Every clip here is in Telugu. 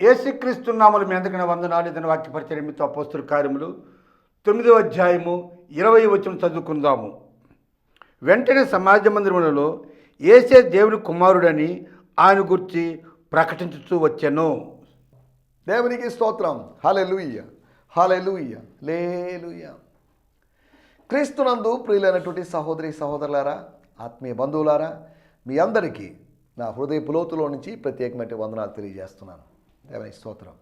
ఏసుక్రీస్తు నామలు మీ అందరికీ వందనాలు. ఇతని వాక్య పరిచయం మీతో అపోస్తుల కార్యములు. తొమ్మిదో అధ్యాయము ఇరవై వచ్చిన చదువుకుందాము. వెంటనే సమాజ మందిరములలో ఏసే దేవుని కుమారుడని ఆయన గురించి ప్రకటించుతూ వచ్చాను. దేవునికి స్తోత్రం. హలెలుయ్య హలెలుయ్య లేలుయ్య క్రీస్తునందు ప్రియులైనటువంటి సహోదరి సహోదరులారా ఆత్మీయ బంధువులారా మీ అందరికీ నా హృదయ పులోతులో నుంచి ప్రత్యేకమైన వందనాలు తెలియజేస్తున్నాను. దేవుని స్తోత్రం.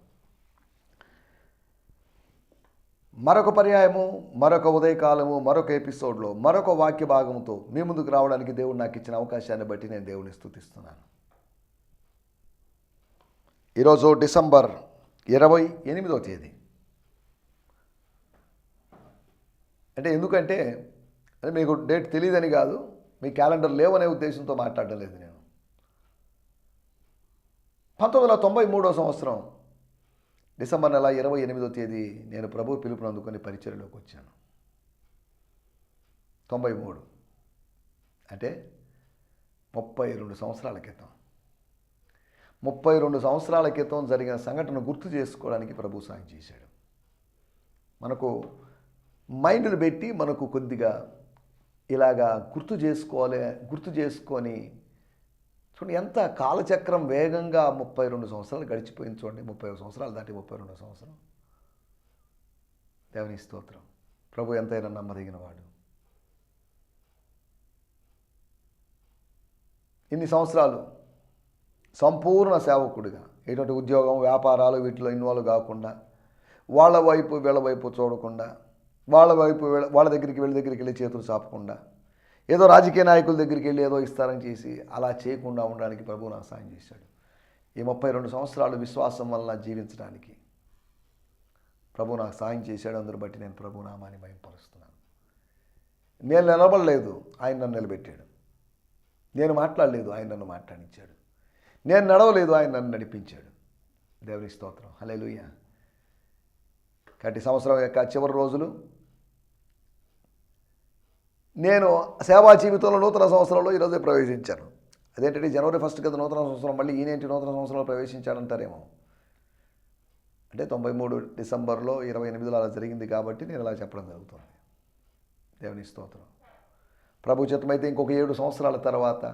మరొక పర్యాయము మరొక ఉదయకాలము మరొక ఎపిసోడ్లో మరొక వాక్య భాగంతో మీ ముందుకు రావడానికి దేవుడు నాకు ఇచ్చిన అవకాశాన్ని బట్టి నేను దేవుని స్థుతిస్తున్నాను. ఈరోజు డిసెంబర్ ఇరవై ఎనిమిదో తేదీ. అంటే ఎందుకంటే అంటే మీకు డేట్ తెలియదని కాదు మీ క్యాలెండర్ లేవనే ఉద్దేశంతో మాట్లాడలేదు నేను. పంతొమ్మిది వందల తొంభై మూడో సంవత్సరం డిసెంబర్ నెల ఇరవై ఎనిమిదో తేదీ నేను ప్రభు పిలుపును అందుకొని పరిచయలోకి వచ్చాను. తొంభై మూడు. అంటే ముప్పై రెండు సంవత్సరాల క్రితం. ముప్పై రెండు సంవత్సరాల క్రితం జరిగిన సంఘటన గుర్తు చేసుకోవడానికి ప్రభు సాయం చేశాడు. మనకు మైండ్లు పెట్టి మనకు కొద్దిగా ఇలాగా గుర్తు చేసుకోవాలి గుర్తు చేసుకొని చూడండి ఎంత కాలచక్రం వేగంగా ముప్పై రెండు సంవత్సరాలు గడిచిపోయింది చూడండి ముప్పై సంవత్సరాలు దాటి ముప్పై రెండు సంవత్సరం. దేవుని స్తోత్రం. ప్రభు ఎంతైనా నమ్మదగిన వాడు. ఇన్ని సంవత్సరాలు సంపూర్ణ సేవకుడిగా ఎటువంటి ఉద్యోగం వ్యాపారాలు వీటిలో ఇన్వాల్వ్ కాకుండా వాళ్ళ వైపు వీళ్ళ వైపు చూడకుండా వాళ్ళ వైపు వీళ్ళ వాళ్ళ దగ్గరికి వీళ్ళ దగ్గరికి వెళ్ళి చేతులు చాపకుండా ఏదో రాజకీయ నాయకుల దగ్గరికి వెళ్ళి ఏదో ఇస్తారని చేసి అలా చేయకుండా ఉండడానికి ప్రభువు నాకు సాయం చేశాడు. ఈ ముప్పై రెండు సంవత్సరాలు విశ్వాసం వలన జీవించడానికి ప్రభు నాకు సాయం చేశాడు. అందరు బట్టి నేను ప్రభు నామాన్ని భయపరుస్తున్నాను. నేను నిలబడలేదు. ఆయన నన్ను నిలబెట్టాడు. నేను మాట్లాడలేదు. ఆయన నన్ను మాట్లాడించాడు. నేను నడవలేదు. ఆయన నన్ను నడిపించాడు. దేవుని స్తోత్రం. హలేలుయ్య కాబట్టి సంవత్సరం యొక్క చివరి రోజులు నేను సేవా జీవితంలో నూతన సంవత్సరంలో ఈరోజే ప్రవేశించాను. అదేంటంటే జనవరి ఫస్ట్ కదా నూతన సంవత్సరం మళ్ళీ ఈయనేంటి నూతన సంవత్సరంలో ప్రవేశించాడంటారేమో అంటే తొంభై మూడు డిసెంబర్లో ఇరవై ఎనిమిదిలో అలా జరిగింది కాబట్టి నేను అలా చెప్పడం జరుగుతుంది. దేవుని స్తోత్రం. ప్రభు చిత్తమైతే ఇంకొక ఏడు సంవత్సరాల తర్వాత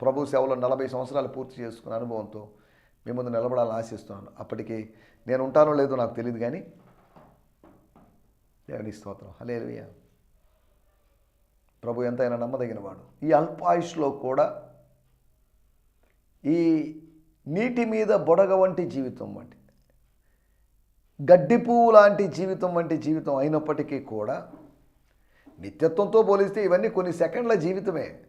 ప్రభు సేవలో నలభై సంవత్సరాలు పూర్తి చేసుకున్న అనుభవంతో మీ ముందు నిలబడాలని ఆశిస్తున్నాను. అప్పటికి నేను ఉంటానో లేదో నాకు తెలియదు కానీ దేవుని స్తోత్రం. హలే ప్రభు ఎంతైనా నమ్మదగినవాడు. ఈ అల్పాయుష్లో కూడా ఈ నీటి మీద బొడగ వంటి జీవితం వంటి గడ్డి పువ్వు లాంటి జీవితం వంటి జీవితం అయినప్పటికీ కూడా నిత్యత్వంతో పోలిస్తే ఇవన్నీ కొన్ని సెకండ్ల జీవితమే.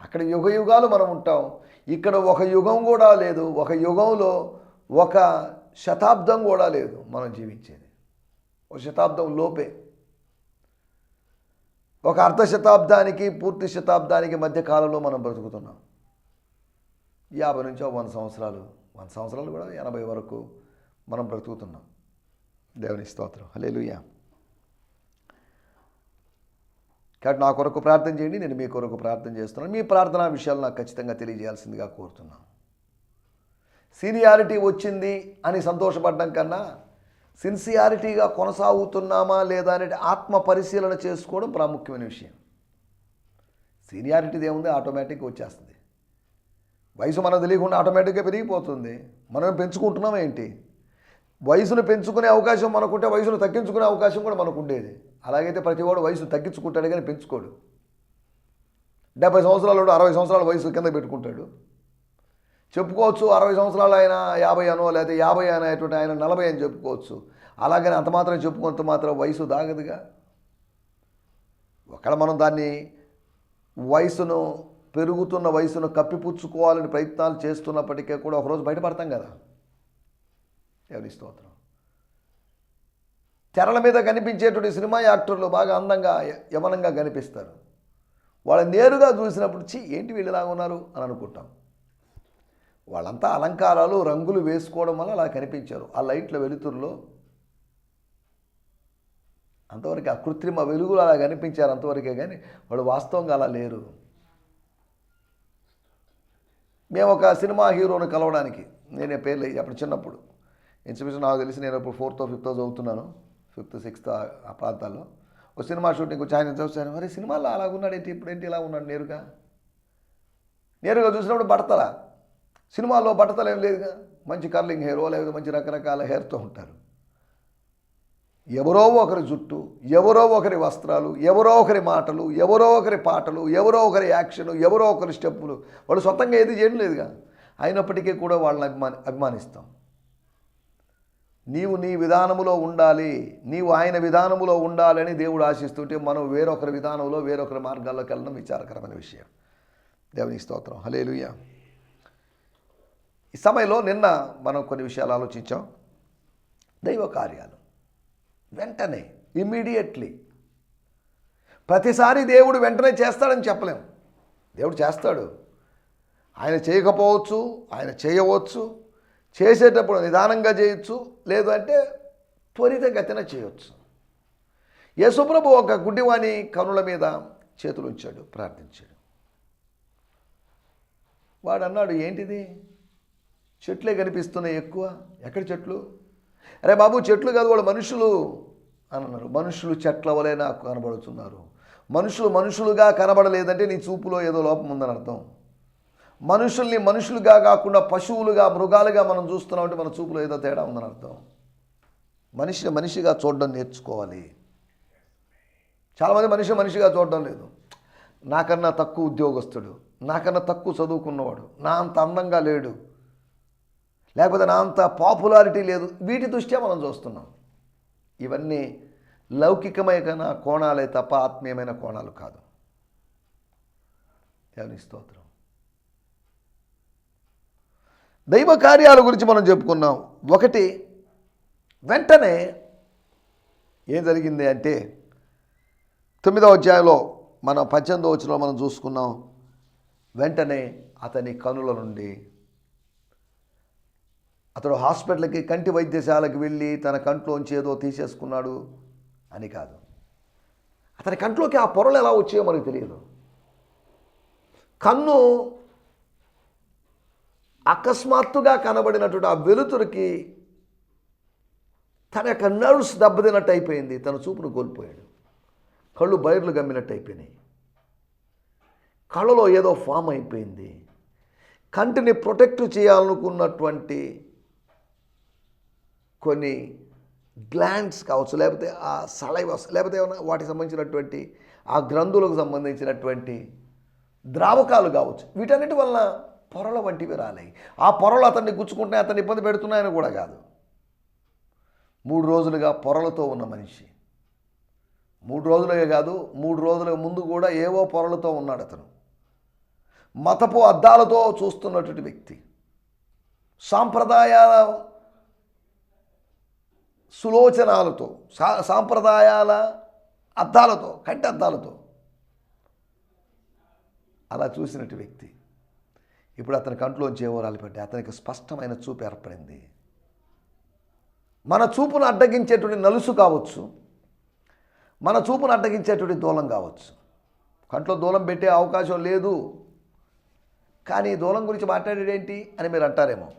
అక్కడ యుగ యుగాలు మనం ఉంటాం. ఇక్కడ ఒక యుగం కూడా లేదు. ఒక యుగంలో ఒక శతాబ్దం కూడా లేదు మనం జీవించేది. ఒక శతాబ్దం లోపే. ఒక అర్ధ శతాబ్దానికి పూర్తి శతాబ్దానికి మధ్య కాలంలో మనం బ్రతుకుతున్నాం. యాభై నుంచి వంద సంవత్సరాలు వంద సంవత్సరాలు కూడా ఎనభై వరకు మనం బ్రతుకుతున్నాం. దేవుని స్తోత్రం. హలేలుయ్యా కాబట్టి నా కొరకు ప్రార్థన చేయండి నేను మీ కొరకు ప్రార్థన చేస్తున్నాను. మీ ప్రార్థనా విషయాలు నాకు ఖచ్చితంగా తెలియజేయాల్సిందిగా కోరుతున్నాను సీనియారిటీ వచ్చింది అని సంతోషపడడం కన్నా సిన్సియారిటీగా కొనసాగుతున్నామా లేదా అనేది ఆత్మ పరిశీలన చేసుకోవడం ప్రాముఖ్యమైన విషయం. సీనియారిటీది ఏముంది? ఆటోమేటిక్గా వచ్చేస్తుంది. వయసు మనం తెలియకుండా ఆటోమేటిక్గా పెరిగిపోతుంది. మనం పెంచుకుంటున్నాం ఏంటి? వయసును పెంచుకునే అవకాశం మనకుంటే వయసును తగ్గించుకునే అవకాశం కూడా మనకు ఉండేది అలాగైతే ప్రతివాడు వయసు తగ్గించుకుంటాడు కానీ పెంచుకోడు. డెబ్బై సంవత్సరాలు అరవై సంవత్సరాల వయసు కింద పెట్టుకుంటాడు. చెప్పుకోవచ్చు. అరవై సంవత్సరాలు ఆయన యాభై అనో లేకపోతే యాభై అనేటువంటి ఆయన నలభై అని చెప్పుకోవచ్చు. అలాగని అంత మాత్రం చెప్పుకున్నంత మాత్రం వయసు దాగదుగా. ఒకవేళ మనం దాన్ని వయసును పెరుగుతున్న వయసును కప్పిపుచ్చుకోవాలని ప్రయత్నాలు చేస్తున్నప్పటికీ కూడా ఒకరోజు బయటపడతాం కదా. ఎవరి స్తోత్రం. తెరల మీద కనిపించేటువంటి సినిమా యాక్టర్లు బాగా అందంగా యవనంగా కనిపిస్తారు. వాళ్ళని నేరుగా చూసినప్పుడు చి ఏంటి వీళ్ళలాగా ఉన్నారు అని అనుకుంటాం. వాళ్ళంతా అలంకారాలు రంగులు వేసుకోవడం వల్ల అలా కనిపించారు. ఆ లైట్ల వెలుతురులో అంతవరకు ఆ కృత్రిమ వెలుగులు అలా కనిపించారు అంతవరకే కానీ వాళ్ళు వాస్తవంగా అలా లేరు. మేము ఒక సినిమా హీరోను కలవడానికి నేనే పేర్లు అప్పుడు చిన్నప్పుడు. ఇంచుమించు నాకు తెలిసి నేను ఇప్పుడు ఫోర్త్ ఫిఫ్త్ చదువుతున్నాను ఫిఫ్త్ సిక్స్త్ ఆ ప్రాంతాల్లో. ఒక సినిమా షూటింగ్ వచ్చి ఆయన చూస్తాను మరి సినిమాలో అలాగున్నాడు ఏంటి ఇప్పుడు ఏంటి ఇలా ఉన్నాడు నేరుగా? నేరుగా చూసినప్పుడు బడతలా. సినిమాలో బట్టతలు ఏం లేదుగా? మంచి కర్లింగ్ హెయిర్ లేకపోతే మంచి రకరకాల హెయిర్తో ఉంటారు. ఎవరో ఒకరి జుట్టు ఎవరో ఒకరి వస్త్రాలు ఎవరో ఒకరి మాటలు ఎవరో ఒకరి పాటలు ఎవరో ఒకరి యాక్షన్ ఎవరో ఒకరి స్టెప్పులు. వాళ్ళు సొంతంగా ఏది చేయడం లేదుగా? అయినప్పటికీ కూడా వాళ్ళని అభిమాని అభిమానిస్తాం. నీవు నీ విధానములో ఉండాలి నీవు ఆయన విధానములో ఉండాలని దేవుడు ఆశిస్తుంటే మనం వేరొకరి విధానంలో వేరొకరి మార్గాల్లోకి వెళ్ళడం విచారకరమైన విషయం. దేవునికి స్తోత్రం. హలేలుయ్యా ఈ సమయంలో నిన్న మనం కొన్ని విషయాలు ఆలోచించాం. దైవ కార్యాలు. వెంటనే ఇమ్మీడియట్లీ ప్రతిసారి దేవుడు వెంటనే చేస్తాడని చెప్పలేం. దేవుడు చేస్తాడు. ఆయన చేయకపోవచ్చు ఆయన చేయవచ్చు చేసేటప్పుడు నిదానంగా చేయొచ్చు లేదు అంటే త్వరితగతిన చేయొచ్చు. యేసుప్రభు ఒక గుడ్డివాణి కనుల మీద చేతులు ఉంచాడు ప్రార్థించాడు. వాడు అన్నాడు ఏంటిది? చెట్లే కనిపిస్తున్నాయి ఎక్కువ. ఎక్కడ చెట్లు? అరే బాబు చెట్లు కాదు వాళ్ళు మనుషులు అని అన్నారు. మనుషులు చెట్ల వలె నాకు కనబడుతున్నారు. మనుషులు మనుషులుగా కనబడలేదంటే నీ చూపులో ఏదో లోపం ఉందని అర్థం. మనుషుల్ని మనుషులుగా కాకుండా పశువులుగా మృగాలుగా మనం చూస్తున్నామంటే మన చూపులో ఏదో తేడా ఉందని అర్థం. మనిషిని మనిషిగా చూడడం నేర్చుకోవాలి. చాలామంది మనిషి మనిషిగా చూడడం లేదు. నాకన్నా తక్కువ ఉద్యోగస్తుడు. నాకన్నా తక్కువ చదువుకున్నవాడు. నా అంత అందంగా లేడు. లేకపోతే నా అంత పాపులారిటీ లేదు. వీటి దృష్ట్యా మనం చూస్తున్నాం. ఇవన్నీ లౌకికమైన కోణాలే తప్ప ఆత్మీయమైన కోణాలు కాదు. దేవుని స్తోత్రం. దైవ కార్యాల గురించి మనం చెప్పుకున్నాం. ఒకటి వెంటనే ఏం జరిగింది అంటే తొమ్మిదవ అధ్యాయంలో మనం పద్దెనిమిదవ వచ్చిలో మనం చూసుకున్నాం. వెంటనే అతని కనుల నుండి అతడు హాస్పిటల్కి కంటి వైద్యశాలకు వెళ్ళి తన కంట్లోంచి ఏదో తీసేసుకున్నాడు అని కాదు. అతని కంట్లోకి ఆ పొరలు ఎలా వచ్చాయో మనకు తెలియదు. కన్ను అకస్మాత్తుగా కనబడినటువంటి ఆ వెలుతురికి తన యొక్క నర్వ్స్ దెబ్బతిన్నట్టు అయిపోయింది. తన చూపును కోల్పోయాడు. కళ్ళు బయర్లు గమ్మినట్టు అయిపోయినాయి. కళ్ళలో ఏదో ఫామ్ అయిపోయింది. కంటిని ప్రొటెక్ట్ చేయాలనుకున్నటువంటి కొన్ని గ్లాండ్స్ కావచ్చు లేకపోతే ఆ సలైవస్ లేకపోతే ఏమైనా వాటికి సంబంధించినటువంటి ఆ గ్రంథులకు సంబంధించినటువంటి ద్రావకాలు కావచ్చు. వీటన్నిటి వలన పొరల వంటివి రాలేయి. ఆ పొరలు అతన్ని గుచ్చుకుంటే అతన్ని ఇబ్బంది పెడుతున్నాయని కూడా కాదు. మూడు రోజులుగా పొరలతో ఉన్న మనిషి. మూడు రోజులుగా కాదు మూడు రోజుల ముందు కూడా ఏవో పొరలతో ఉన్నాడు అతను. మతపు అద్దాలతో చూస్తున్నటువంటి వ్యక్తి. సాంప్రదాయాల సులోచనాలతో సా సాంప్రదాయాల అద్దాలతో కంటి అద్దాలతో. అలా చూసినట్టు వ్యక్తి ఇప్పుడు అతని కంట్లోంచి ఏవో రాలిపడ్డాయి. అతనికి స్పష్టమైన చూపు ఏర్పడింది. మన చూపును అడ్డగించేటువంటి నలుసు కావచ్చు. మన చూపును అడ్డగించేటువంటి దూలం కావచ్చు. కంట్లో దూలం పెట్టే అవకాశం లేదు. కానీ దూలం గురించి మాట్లాడేదేంటి అని మీరు అంటారేమో.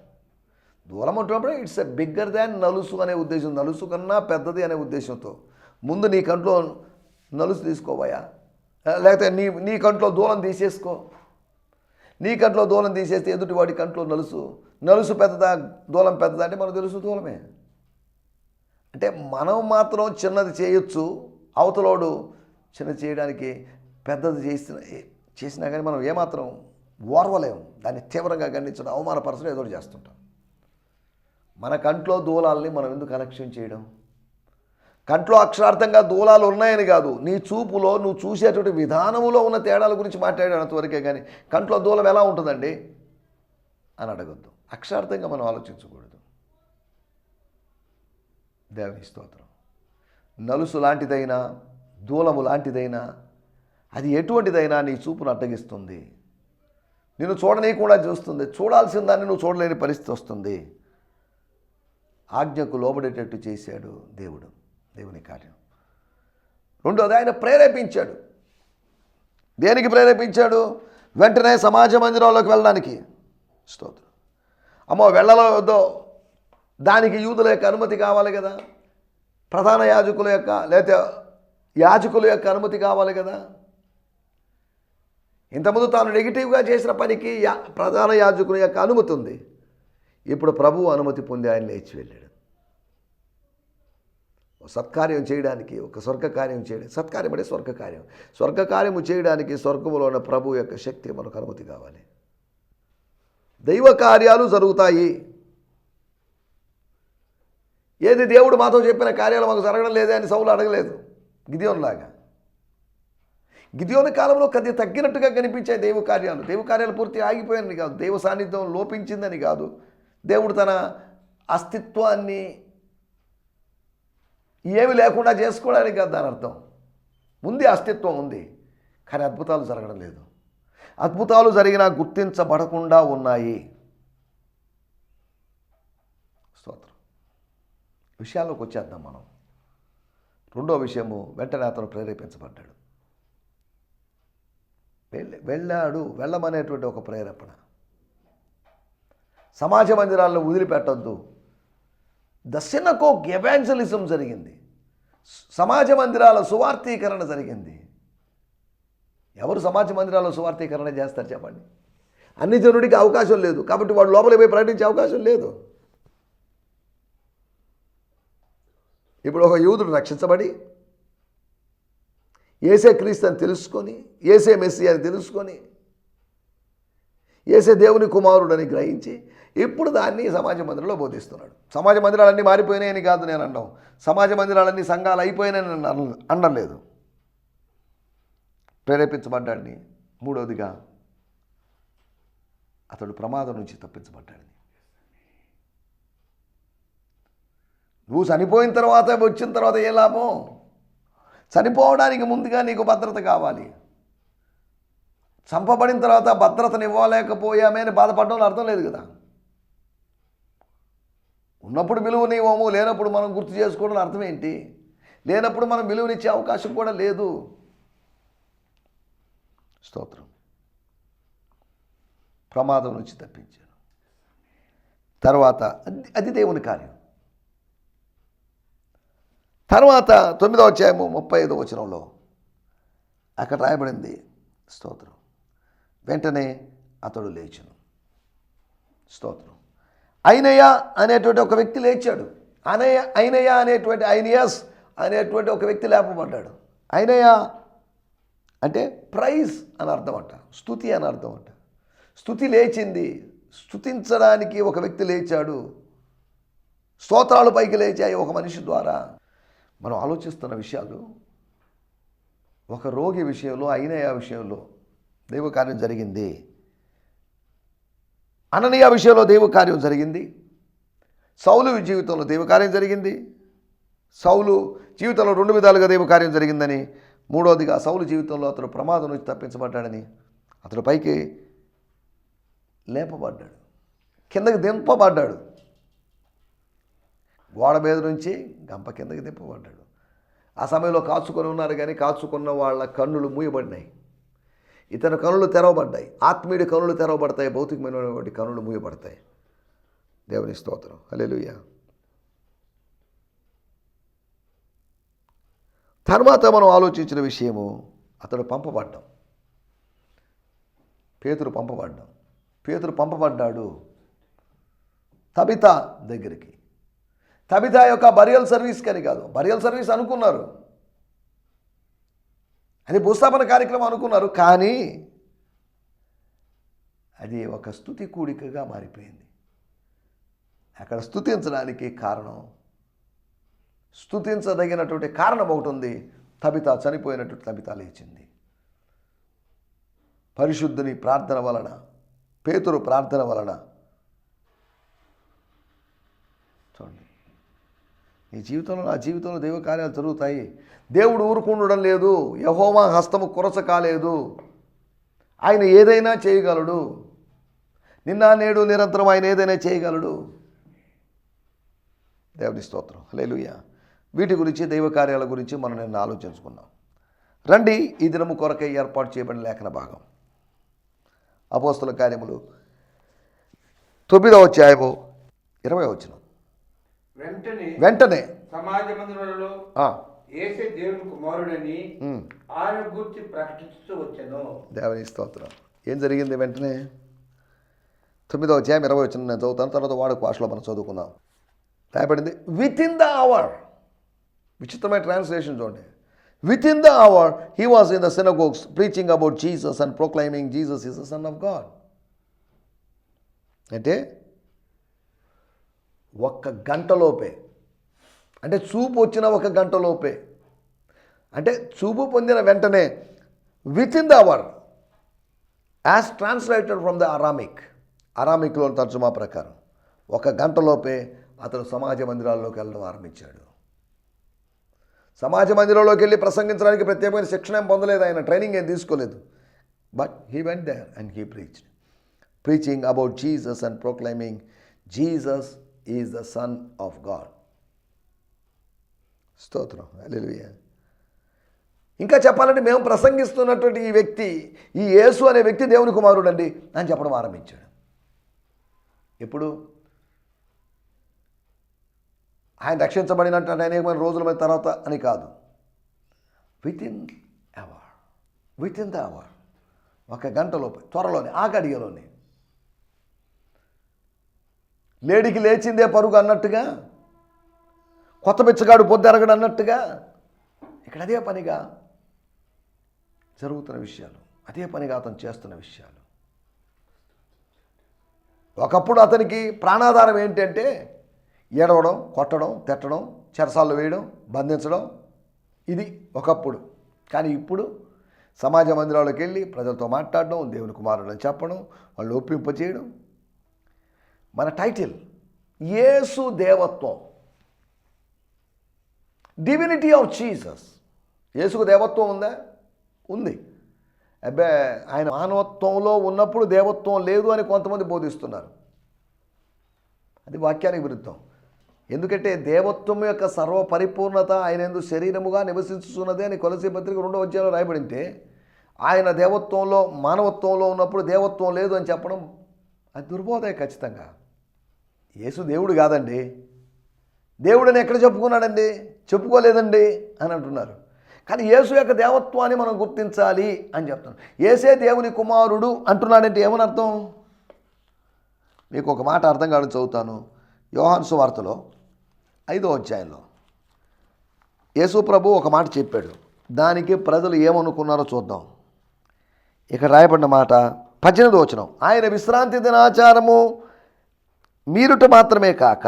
దూలం ఉంటున్నప్పుడు ఇట్స్ ఎ బిగ్గర్ దాన్ నలుసు అనే ఉద్దేశం. నలుసు కన్నా పెద్దది అనే ఉద్దేశంతో. ముందు నీ కంట్లో నలుసు తీసుకోబోయా లేకపోతే నీ నీ కంట్లో దూలం తీసేసుకో. నీ కంట్లో దూలం తీసేస్తే ఎదుటి వాడి కంట్లో నలుసు. నలుసు పెద్దదా దూలం పెద్దదా అంటే మనకు తెలుసు దూలమే అంటే మనం మాత్రం చిన్నది చేయొచ్చు. అవతలోడు చిన్న చేయడానికి పెద్దది చేసిన చేసినా కానీ మనం ఏమాత్రం ఓర్వలేము దాన్ని తీవ్రంగా ఖండించడం అవమానపరచడం ఏదో చేస్తుంటాం. మన కంట్లో దూలాలని మనం ఎందుకు కనెక్షన్ చేయడం? కంట్లో అక్షరార్థంగా దూలాలు ఉన్నాయని కాదు నీ చూపులో నువ్వు చూసేటువంటి విధానములో ఉన్న తేడాల గురించి మాట్లాడేంతవరకే కానీ కంట్లో దూలం ఎలా ఉంటుందండి? అని అడగద్దు. అక్షరార్థంగా మనం ఆలోచించకూడదు. దేవుని స్తోత్రం. నలుసు లాంటిదైనా దూలము లాంటిదైనా అది ఎటువంటిదైనా నీ చూపును అడ్డగిస్తుంది. నిన్ను చూడనీయకుండా చూస్తుంది. చూడాల్సిన దాన్ని నువ్వు చూడలేని పరిస్థితి వస్తుంది. ఆజ్ఞకు లోబడేటట్టు చేశాడు దేవుడు దేవుని కార్యం. రెండోది ఆయన ప్రేరేపించాడు. దేనికి ప్రేరేపించాడు? వెంటనే సమాజ మందిరంలోకి వెళ్ళడానికి. స్తోత్రం. అమ్మో వెళ్ళలేదో దానికి యూదుల యొక్క అనుమతి కావాలి కదా? ప్రధాన యాజకుల యొక్క లేకపోతే యాజకుల యొక్క అనుమతి కావాలి కదా? ఇంతకుముందు తాను నెగిటివ్గా చేసిన పనికి యా ప్రధాన యాజకుల యొక్క అనుమతి ఉంది. ఇప్పుడు ప్రభువు అనుమతి పొంది ఆయన లేచి వెళ్ళాడు. సత్కార్యం చేయడానికి ఒక స్వర్గకార్యం చేయడం సత్కార్యం అంటే స్వర్గకార్యం. స్వర్గకార్యము చేయడానికి స్వర్గములో ఉన్న ప్రభు యొక్క శక్తి మనకు అనుమతి కావాలి. దైవ కార్యాలు జరుగుతాయి. ఏది దేవుడు మాతో చెప్పిన కార్యాలు మాకు జరగడం లేదే అని సౌలు అడగలేదు. గిదియోన్లాగా. గిదియోని కాలంలో కది తగ్గినట్టుగా కనిపించే దైవ కార్యాలు. దైవ కార్యాలు పూర్తి ఆగిపోయాయని కాదు. దైవ సాన్నిధ్యం లోపించిందని కాదు. దేవుడు తన అస్తిత్వాన్ని ఏమి లేకుండా చేసుకోవడానికి కాదు దాని అర్థం. ఉంది అస్తిత్వం ఉంది కానీ అద్భుతాలు జరగడం లేదు. అద్భుతాలు జరిగినా గుర్తించబడకుండా ఉన్నాయి. స్తోత్రం. విషయాల్లోకి వచ్చేద్దాం మనం. రెండో విషయము వెంటనే అతను ప్రేరేపించబడ్డాడు. వెళ్ళి వెళ్ళాడు వెళ్ళమనేటువంటి ఒక ప్రేరేపణ. సమాజ మందిరాలను వదిలిపెట్టొద్దు. దశనకో ఎవాంజలిజం జరిగింది. సమాజ మందిరాల సువార్థీకరణ జరిగింది. ఎవరు సమాజ మందిరాల సువార్థీకరణ చేస్తారు చెప్పండి. అన్ని జనుడికి అవకాశం లేదు. కాబట్టి వాడు లోపలికి పోయి ప్రకటించే అవకాశం లేదు. ఇప్పుడు ఒక యూదుడు రక్షించబడి ఏసే క్రీస్తు అని తెలుసుకొని ఏసే మెస్సి అని తెలుసుకొని ఏసే దేవుని కుమారుడని గ్రహించి ఇప్పుడు దాన్ని సమాజ మందిరంలో బోధిస్తున్నాడు. సమాజ మందిరాలన్నీ మారిపోయినాయని కాదు నేను అనడం సమాజ మందిరాలన్నీ సంఘాలు అయిపోయినాయని నేను అన- అనడం లేదు ప్రేరేపించబడ్డాడిని. మూడవదిగా అతడు ప్రమాదం నుంచి తప్పించబడ్డాడిని. నువ్వు చనిపోయిన తర్వాత వచ్చిన తర్వాత ఏ లాభం? చనిపోవడానికి ముందుగా నీకు భద్రత కావాలి. చంపబడిన తర్వాత భద్రతను ఇవ్వలేకపోయామే అని బాధపడడం అర్థం లేదు కదా. ఉన్నప్పుడు విలువనివ్వము లేనప్పుడు మనం గుర్తు చేసుకోవడం అర్థం ఏంటి? లేనప్పుడు మనం విలువనిచ్చే అవకాశం కూడా లేదు. స్తోత్రం. ప్రమాదం నుంచి తప్పించాను. తర్వాత అది దేవుని కార్యం. తర్వాత తొమ్మిదో అధ్యాయము ముప్పై ఐదో వచనంలో అక్కడ రాయబడింది స్తోత్రం. వెంటనే అతడు లేచును. స్తోత్రం. అయినయ్య అనేటువంటి ఒక వ్యక్తి లేచాడు. అనయ అయినయ్య అనేటువంటి ఐనియస్ అనేటువంటి ఒక వ్యక్తి లేపబడ్డాడు. అయినయ్య అంటే ప్రైజ్ అని అర్థం అంట స్థుతి అని అర్థం అంట. స్థుతి లేచింది స్థుతించడానికి ఒక వ్యక్తి లేచాడు. స్తోత్రాలు పైకి లేచాయి ఒక మనిషి ద్వారా. మనం ఆలోచిస్తున్న విషయాలు ఒక రోగి విషయంలో అయినయ విషయంలో దైవ కార్యం జరిగింది. అననీయ విషయంలో దైవ కార్యం జరిగింది. సౌలు జీవితంలో దైవ కార్యం జరిగింది. సౌలు జీవితంలో రెండు విధాలుగా దైవ కార్యం జరిగిందని మూడవదిగా సౌలు జీవితంలో అతడు ప్రమాదం నుంచి తప్పించబడ్డాడని అతడు పైకి లేపబడ్డాడు. కిందకి దింపబడ్డాడు. గోడ మీద నుంచి గంప కిందకి దింపబడ్డాడు. ఆ సమయంలో కాచుకొని ఉన్నారు కానీ కాచుకున్న వాళ్ళ కన్నులు మూయబడినాయి. ఇతని కనులు తెరవబడ్డాయి. ఆత్మీయుడి కనులు తెరవబడతాయి. భౌతికమైనటువంటి కనులు మూయబడతాయి. దేవుని స్తోత్రం. అలెలుయ్య తర్వాత మనం ఆలోచించిన విషయము అతడు పంపబడ్డం. పేతురు పంపబడ్డం. పేతురు పంపబడ్డాడు తబిత దగ్గరికి. తబిత యొక్క బరియల్ సర్వీస్ కని కాదు. బరియల్ సర్వీస్ అనుకున్నారు. అది భూస్థాపన కార్యక్రమం అనుకున్నారు కానీ అది ఒక స్థుతి కూడికగా మారిపోయింది. అక్కడ స్థుతించడానికి కారణం స్థుతించదగినటువంటి కారణం ఒకటి ఉంది తబిత చనిపోయినటువంటి తబిత లేచింది. పరిశుద్ధుని ప్రార్థన వలన పేతురు ప్రార్థన వలన చూడండి నీ జీవితంలో నా జీవితంలో దైవ కార్యాలు జరుగుతాయి. దేవుడు ఊరుకుండడం లేదు. యహోమా హస్తము కొరస కాలేదు. ఆయన ఏదైనా చేయగలడు. నిన్న నేడు నిరంతరం ఆయన ఏదైనా చేయగలడు. దేవుని స్తోత్రం. హల్లెలూయా. వీటి గురించి దైవ కార్యాల గురించి మనం నిన్న ఆలోచించుకున్నాం. రండి ఈ దినము కొరకై ఏర్పాటు చేయబడిన లేఖన భాగం. అపోస్తుల కార్యములు తొమ్మిదవ అధ్యాయము ఇరవై వచ్చిన వెంటనే సమాజ మందిరంలో ఏసే దేవుని కుమారుడని ఆయన గురించి ప్రకటిస్తూ వచ్చాను. దేవుని స్తోత్రం. ఏం జరిగింది వెంటనే? తొమ్మిదవ అధ్యాయం ఇరవై వచ్చిన నేను చదువుతాను తర్వాత వాడుక భాషలో మనం చదువుకుందాం. రాయబడింది విత్ ఇన్ ద అవర్ విచిత్రమైన ట్రాన్స్లేషన్ చూడండి. Within the hour he was in the synagogues preaching about Jesus and proclaiming Jesus is the son of God అంటే ఒక్క గంటలోపే అంటే చూపు వచ్చిన ఒక గంటలోపే అంటే చూపు పొందిన వెంటనే within the hour as translated from the Aramaic అరామిక్లో తర్జుమా ప్రకారం ఒక గంటలోపే అతను సమాజ మందిరాల్లోకి వెళ్ళడం ఆరంభించాడు. సమాజ మందిరంలోకి వెళ్ళి ప్రసంగించడానికి ప్రత్యేకమైన శిక్షణ ఏం పొందలేదు ఆయన ట్రైనింగ్ ఏం తీసుకోలేదు. But he went there and he preached preaching about Jesus and proclaiming Jesus is the son of God స్తోత్రం. హల్లెలూయా. ఇంకా చెప్పాలంటే మేము ప్రసంగిస్తున్నటువంటి ఈ వ్యక్తి ఈ యేసు అనే వ్యక్తి దేవుని కుమారుడు అండి అని చెప్పడం ఆరంభించాడు. ఎప్పుడు? ఆయన రక్షించబడినట్టు అనేకమైన రోజుల మీద తర్వాత అని కాదు. Within hour within the hour ఒక గంటలోపు త్వరలోనే ఆ గడియలోనే లేడికి లేచిందే పరుగు అన్నట్టుగా కొత్త బిచ్చగాడు పొద్దెరగడు అన్నట్టుగా ఇక్కడ అదే పనిగా జరుగుతున్న విషయాలు అదే పనిగా అతను చేస్తున్న విషయాలు. ఒకప్పుడు అతనికి ప్రాణాధారం ఏంటంటే ఏడవడం కొట్టడం తిట్టడం చెరసాలు వేయడం బంధించడం ఇది ఒకప్పుడు. కానీ ఇప్పుడు సమాజ మందిరాలకు వెళ్ళి ప్రజలతో మాట్లాడడం దేవుని కుమారుడు చెప్పడం వాళ్ళు ఒప్పింపచేయడం మన టైటిల్ యేసు దేవత్వం. డివినిటీ ఆఫ్ జీసస్ యేసుకు దేవత్వం ఉందా? ఉంది. అబ్బే ఆయన మానవత్వంలో ఉన్నప్పుడు దేవత్వం లేదు అని కొంతమంది బోధిస్తున్నారు. అది వాక్యానికి విరుద్ధం. ఎందుకంటే దేవత్వం యొక్క సర్వపరిపూర్ణత ఆయన ఎందు శరీరముగా నివసించుతున్నదే అని కొలసి పత్రిక రెండో అధ్యాయంలో రాయబడింటే ఆయన దేవత్వంలో మానవత్వంలో ఉన్నప్పుడు దేవత్వం లేదు అని చెప్పడం అది దుర్బోధే ఖచ్చితంగా. యేసు దేవుడు కాదండి. దేవుడని ఎక్కడ చెప్పుకున్నాడండి? చెప్పుకోలేదండి అని అంటున్నారు. కానీ యేసు యొక్క దేవత్వాన్ని మనం గుర్తించాలి అని చెప్తాను ఏసే దేవుని కుమారుడు అంటున్నాడంటే ఏమని అర్థం? మీకు ఒక మాట అర్థం కాదు చదువుతాను. యోహాను సువార్తలో ఐదో అధ్యాయంలో యేసు ప్రభు ఒక మాట చెప్పాడు. దానికి ప్రజలు ఏమనుకున్నారో చూద్దాం. ఇక్కడ రాయబడిన మాట పద్దెనిమిది వచనం. ఆయన విశ్రాంతి దినాచారము మీరుట మాత్రమే కాక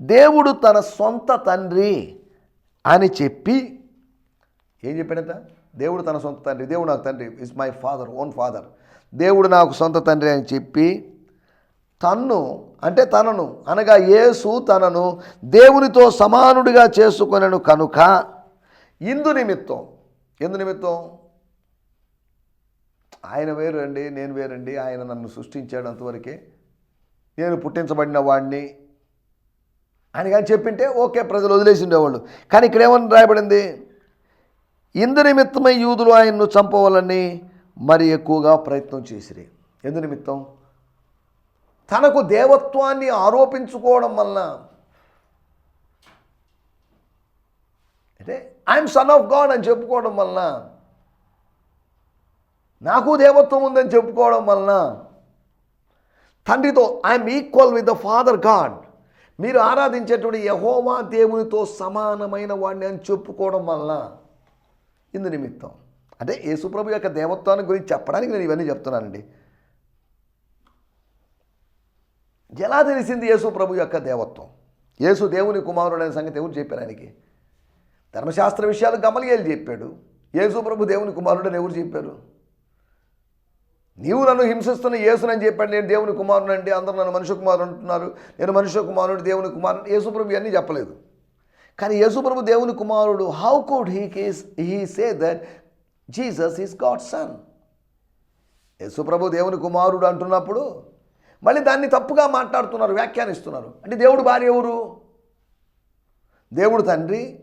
దేవుడు తన సొంత తండ్రి అని చెప్పి ఏం చెప్పాడంట? దేవుడు తన సొంత తండ్రి దేవుడు నాకు తండ్రి is my father own father దేవుడు నాకు సొంత తండ్రి అని చెప్పి తన్ను అంటే తనను అనగా యేసు తనను దేవునితో సమానుడిగా చేసుకొనను కనుక ఇందు నిమిత్తం ఎందు నిమిత్తం? ఆయన వేరు అండి నేను వేరండి ఆయన నన్ను సృష్టించాడు అంతవరకే. నేను పుట్టించబడిన వాడిని అని కానీ చెప్పింటే ఓకే ప్రజలు వదిలేసి ఉండేవాళ్ళు. కానీ ఇక్కడ ఏమని రాయబడింది? ఇందు నిమిత్తమై యూదులు ఆయన్ను చంపవాలని మరి ఎక్కువగా ప్రయత్నం చేసిరి. ఎందు నిమిత్తం? తనకు దేవత్వాన్ని ఆరోపించుకోవడం వలన. అంటే ఐఎమ్ సన్ ఆఫ్ గాడ్ అని చెప్పుకోవడం వలన. నాకు దేవత్వం ఉందని చెప్పుకోవడం వలన. తండ్రితో I'm equal with the father God మీరు ఆరాధించేటువంటి యహోవా దేవునితో సమానమైన వాడిని అని చెప్పుకోవడం వల్ల ఇందు నిమిత్తం. అంటే యేసుప్రభు యొక్క దేవత్వాన్ని గురించి చెప్పడానికి నేను ఇవన్నీ చెప్తున్నానండి. ఎలా తెలిసింది యేసు ప్రభు యొక్క దేవత్వం? యేసు దేవుని కుమారుడైన సంగతి ఎవరు చెప్పారు ఆయనకి? ధర్మశాస్త్ర విషయాలు గమలియేలు చెప్పాడు. యేసు ప్రభు దేవుని కుమారుడని ఎవరు చెప్పారు? నీవు నన్ను హింసిస్తున్న యేసునని చెప్పాడు. నేను దేవుని కుమారుడు అంటే అందరూ నన్ను మనుష్య కుమారుడు అంటున్నారు. నేను మనుష్య కుమారుడు దేవుని కుమారుడు. యేసుప్రభు ఇవన్నీ చెప్పలేదు. కానీ యేసుప్రభు దేవుని కుమారుడు how could he case he say that Jesus is God son యేసుప్రభు దేవుని కుమారుడు అంటున్నప్పుడు మళ్ళీ దాన్ని తప్పుగా మాట్లాడుతున్నారు వ్యాఖ్యానిస్తున్నారు. అంటే దేవుడు భార్య ఎవరు? దేవుడు తండ్రి.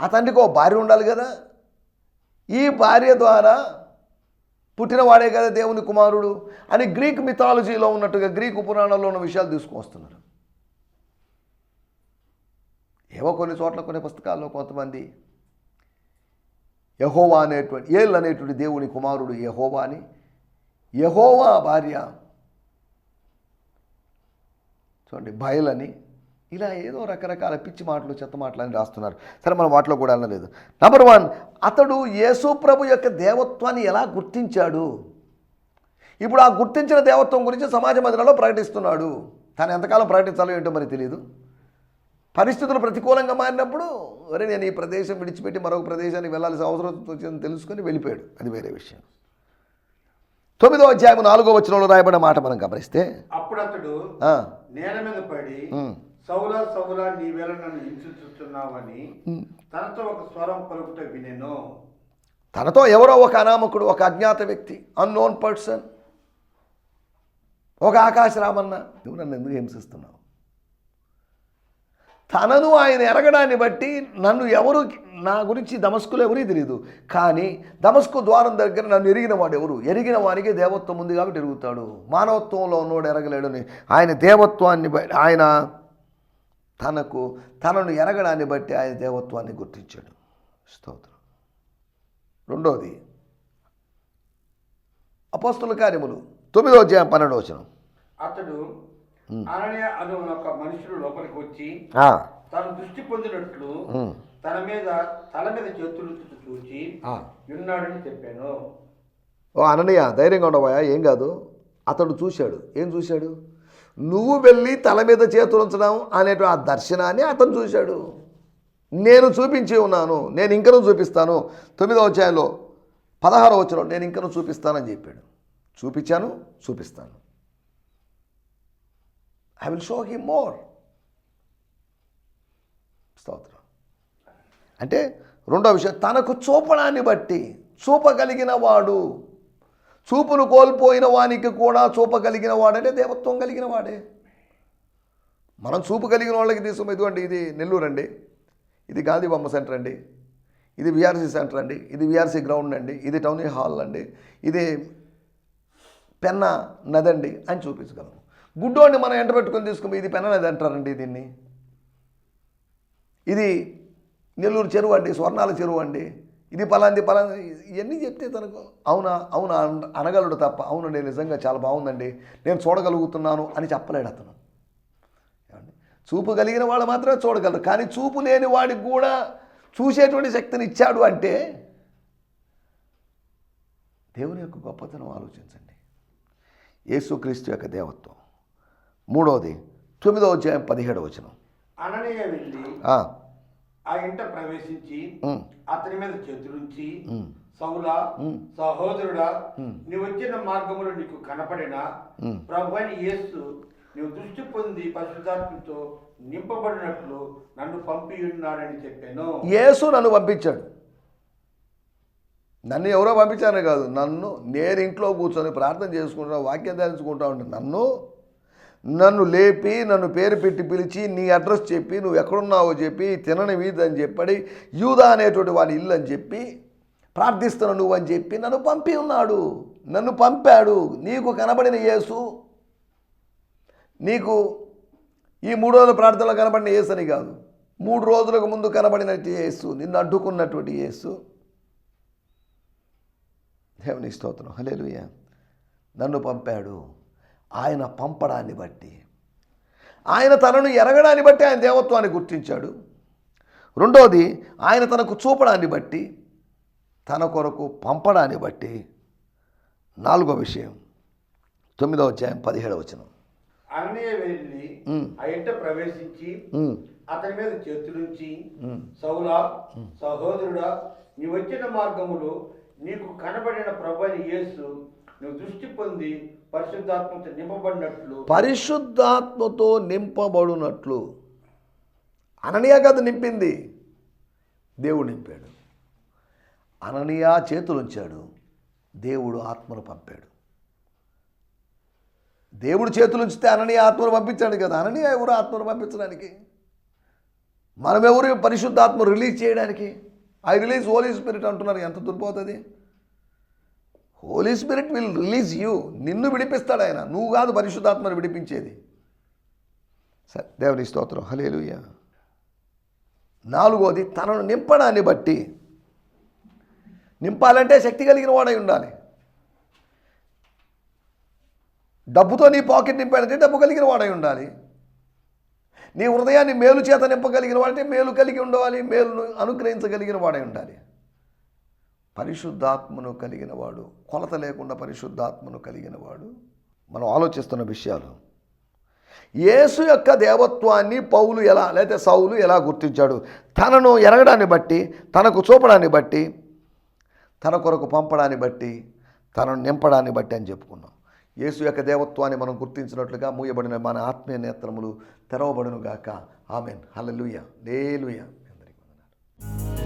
ఆ తండ్రికి ఒక భార్య ఉండాలి కదా. ఈ భార్య ద్వారా పుట్టినవాడే కదా దేవుని కుమారుడు అని గ్రీక్ మిథాలజీలో ఉన్నట్టుగా గ్రీకు పురాణాల్లో ఉన్న విషయాలు తీసుకొస్తున్నారు ఏవో కొన్ని చోట్ల కొన్ని పుస్తకాల్లో కొంతమంది యహోవా అనేటువంటి ఏల్ అనేటువంటి దేవుని కుమారుడు యహోవా అని యహోవా భార్య చూడండి బయలని ఇలా ఏదో రకరకాల పిచ్చి మాటలు చెత్త మాటలు అని రాస్తున్నారు. సరే మనం వాటిలో కూడా అనలేదు నెంబర్ వన్ అతడు యేసు ప్రభు యొక్క దేవత్వాన్ని ఎలా గుర్తించాడు? ఇప్పుడు ఆ గుర్తించిన దేవత్వం గురించి సమాజ మందిరంలో ప్రకటిస్తున్నాడు. తను ఎంతకాలం ప్రకటించాలో ఏంటో మరి తెలియదు పరిస్థితులు ప్రతికూలంగా మారినప్పుడు అరే నేను ఈ ప్రదేశం విడిచిపెట్టి మరొక ప్రదేశానికి వెళ్ళాల్సిన అవసరం వచ్చిందని తెలుసుకొని వెళ్ళిపోయాడు. అది వేరే విషయం. తొమ్మిదో అధ్యాయం నాలుగో వచనంలో రాయబడిన మాట మనం గమనిస్తే అప్పుడు అతడు నేల మీద పడి సౌలా సౌలా నీవేళ నన్ను హింసించుతున్నావని. తనతో ఒక స్వరం పలుకుట వినెను. తనతో ఎవరో ఒక అనామకుడు ఒక అజ్ఞాత వ్యక్తి అన్నోన్ పర్సన్ ఒక ఆకాశ రామన్న నువ్వు నన్ను ఎందుకు హింసిస్తున్నావు? తనను ఆయన ఎరగడాన్ని బట్టి నన్ను ఎవరు నా గురించి దమస్కులు ఎవరీ తెలియదు కానీ దమస్కు ద్వారం దగ్గర నన్ను ఎరిగిన వాడు ఎవరు? ఎరిగిన వానికి దేవత్వం ఉంది కాబట్టి ఎరుగుతాడు. మానవత్వంలో ఉన్నోడు ఎరగలేడని ఆయన దేవత్వాన్ని బట్టి ఆయన తనకు తనను ఎరగడాన్ని బట్టి ఆయన దేవత్వాన్ని గుర్తించాడు. స్తోత్రం. రెండోది అపోస్తుల కార్యములు తొమ్మిదో అధ్యాయం పన్నెండవ వచనం. అతడు అననయ అను ఒక మనుషుడు లోపలికి వచ్చి తాను దృష్టి పొందినట్లు తన మీద తల మీద చేతులు చూచి ఆ. ఉన్నాడని చెప్పాను. ఓ అననయ్య ధైర్యంగా ఉండవా ఏం కాదు. అతడు చూశాడు. ఏం చూశాడు? నువ్వు వెళ్ళి తల మీద చేతులు అనేటువంటి ఆ దర్శనాన్ని అతను చూశాడు. నేను చూపించి ఉన్నాను నేను ఇంకనూ చూపిస్తాను. తొమ్మిదవ అధ్యాయంలో పదహారవ వచ్చిన నేను ఇంకనూ చూపిస్తానని చెప్పాడు. చూపించాను చూపిస్తాను. I will show he more స్తోత్రం. అంటే రెండో విషయం తనకు చూపడాన్ని బట్టి చూపగలిగిన వాడు చూపును కోల్పోయిన వానికి కూడా చూపగలిగిన వాడంటే దేవత్వం కలిగిన వాడే. మనం చూపు కలిగిన వాళ్ళకి తీసుకుని ఇదిగోండి ఇది నెల్లూరు అండి ఇది గాంధీ బొమ్మ సెంటర్ అండి ఇది విఆర్సీ సెంటర్ అండి ఇది విఆర్సీ గ్రౌండ్ అండి ఇది టౌన్ హాల్ అండి ఇది పెన్న నది అండి అని చూపించగలం గుడ్డోని మనం ఎంట పెట్టుకొని తీసుకుని ఇది పెన్న నది అంటారండి దీన్ని. ఇది నెల్లూరు చెరువు అండి స్వర్ణాల చెరువు అండి. ఇది పలాంది పలాంది ఇవన్నీ చెప్తే తనకు అవునా అవునా అన- అనగలడు తప్ప అవునండి నిజంగా చాలా బాగుందండి నేను చూడగలుగుతున్నాను అని చెప్పలేడు అతను? చూపు కలిగిన వాళ్ళు మాత్రమే చూడగలరు కానీ చూపు లేని వాడికి కూడా చూసేటువంటి శక్తిని ఇచ్చాడు అంటే దేవుని యొక్క గొప్పతనం ఆలోచించండి. యేసుక్రీస్తు యొక్క దేవత్వం. మూడవది తొమ్మిదవ అధ్యాయం పదిహేడవ వచనం. ఆ, ఇంట ప్రవేశించి అతని మీద చేతులుంచి సౌలా. సహోదరుడా. నీ వచ్చిన మార్గములో నీకు కనపడిన. ప్రభు అని యేసు నీవు దృష్టి పొంది పరిశుద్ధాత్మతో నింపబడినట్లు నన్ను పంపి ఉన్నాడని చెప్పాను యేసు నన్ను పంపించాడు నన్ను ఎవరో పంపించానే కాదు నన్ను నేను ఇంట్లో కూర్చొని ప్రార్థన చేసుకుంటా వాక్యం ధ్యానించుకుంటా ఉంటే నన్ను నన్ను లేపి నన్ను పేరు పెట్టి పిలిచి నీ అడ్రస్ చెప్పి నువ్వు ఎక్కడున్నావో చెప్పి తినని వీధి అని చెప్పి యూదా అనేటువంటి వాడి ఇల్లు అని చెప్పి ప్రార్థిస్తున్న నువ్వు అని చెప్పి నన్ను పంపి ఉన్నాడు. నన్ను పంపాడు. నీకు కనబడిన యేసు నీకు ఈ మూడు రోజుల ప్రార్థనలో కనబడిన యేసు అని కాదు. మూడు రోజులకు ముందు కనబడినట్టు యేసు నిన్ను అడ్డుకున్నటువంటి యేసు. దేవుని స్తోత్రం. హలేలుయ్య నన్ను పంపాడు. ఆయన పంపడాన్ని బట్టి. ఆయన తనను ఎరగడాన్ని బట్టి ఆయన దేవత్వాన్ని గుర్తించాడు. రెండోది ఆయన తనకు చూపడాన్ని బట్టి తన కొరకు పంపడాన్ని బట్టి. నాలుగో విషయం తొమ్మిదో అధ్యాయం పదిహేడవ వచనం. అననీయ వెళ్ళి. ఆ ఇంట ప్రవేశించి అతని మీద చేతులుంచి. సౌలా సహోదరుడా నీ వచ్చిన మార్గములో నీకు కనబడిన ప్రభు అని యేసు నువ్వు దృష్టి పొంది పరిశుద్ధాత్మతో నింపబడినట్లు. పరిశుద్ధాత్మతో నింపబడునట్లు. అననీయ కథ నింపింది. దేవుడు నింపాడు. అననీయ చేతులుంచాడు దేవుడు ఆత్మను పంపాడు. దేవుడు చేతులుంచితే అననీయ ఆత్మను పంపించాడు కదా. అననీయ ఎవరు ఆత్మను పంపించడానికి? మనం ఎవరు పరిశుద్ధాత్మ రిలీజ్ చేయడానికి. ఐ రిలీజ్ హోలీ స్పిరిట్ అంటున్నారు. ఎంత దుర్పోతుంది holy spirit will release you నిన్ను విడిపిస్తాడు ఆయన. నువ్వు కాదు పరిశుద్ధాత్మను విడిపించేది. సరే దేవుని స్తోత్రం. హలేలుయ నాలుగోది తనను నింపడాన్ని బట్టి. నింపాలంటే శక్తి కలిగిన వాడై ఉండాలి. డబ్బుతో నీ పాకెట్ నింపాడంటే డబ్బు కలిగిన వాడై ఉండాలి. నీ హృదయాన్ని మేలు చేత నింపగలిగిన వాడంటే మేలు కలిగి ఉండాలి మేలును అనుగ్రహించగలిగిన వాడై ఉండాలి. పరిశుద్ధాత్మను కలిగిన వాడు కొలత లేకుండా పరిశుద్ధాత్మను కలిగిన వాడు. మనం ఆలోచిస్తున్న విషయాలు యేసు యొక్క దేవత్వాన్ని పౌలు ఎలా లేకపోతే సౌలు ఎలా గుర్తించాడు? తనను ఎరగడాన్ని బట్టి తనకు చూపడాన్ని బట్టి తన కొరకు పంపడాన్ని బట్టి తనను నింపడాన్ని బట్టి అని చెప్పుకున్నాం. యేసు యొక్క దేవత్వాన్ని మనం గుర్తించినట్లుగా మూయబడిన మన ఆత్మీయ నేత్రములు తెరవబడును గాక ఆమెన్. హలలుయ లేలుయ అందరికీ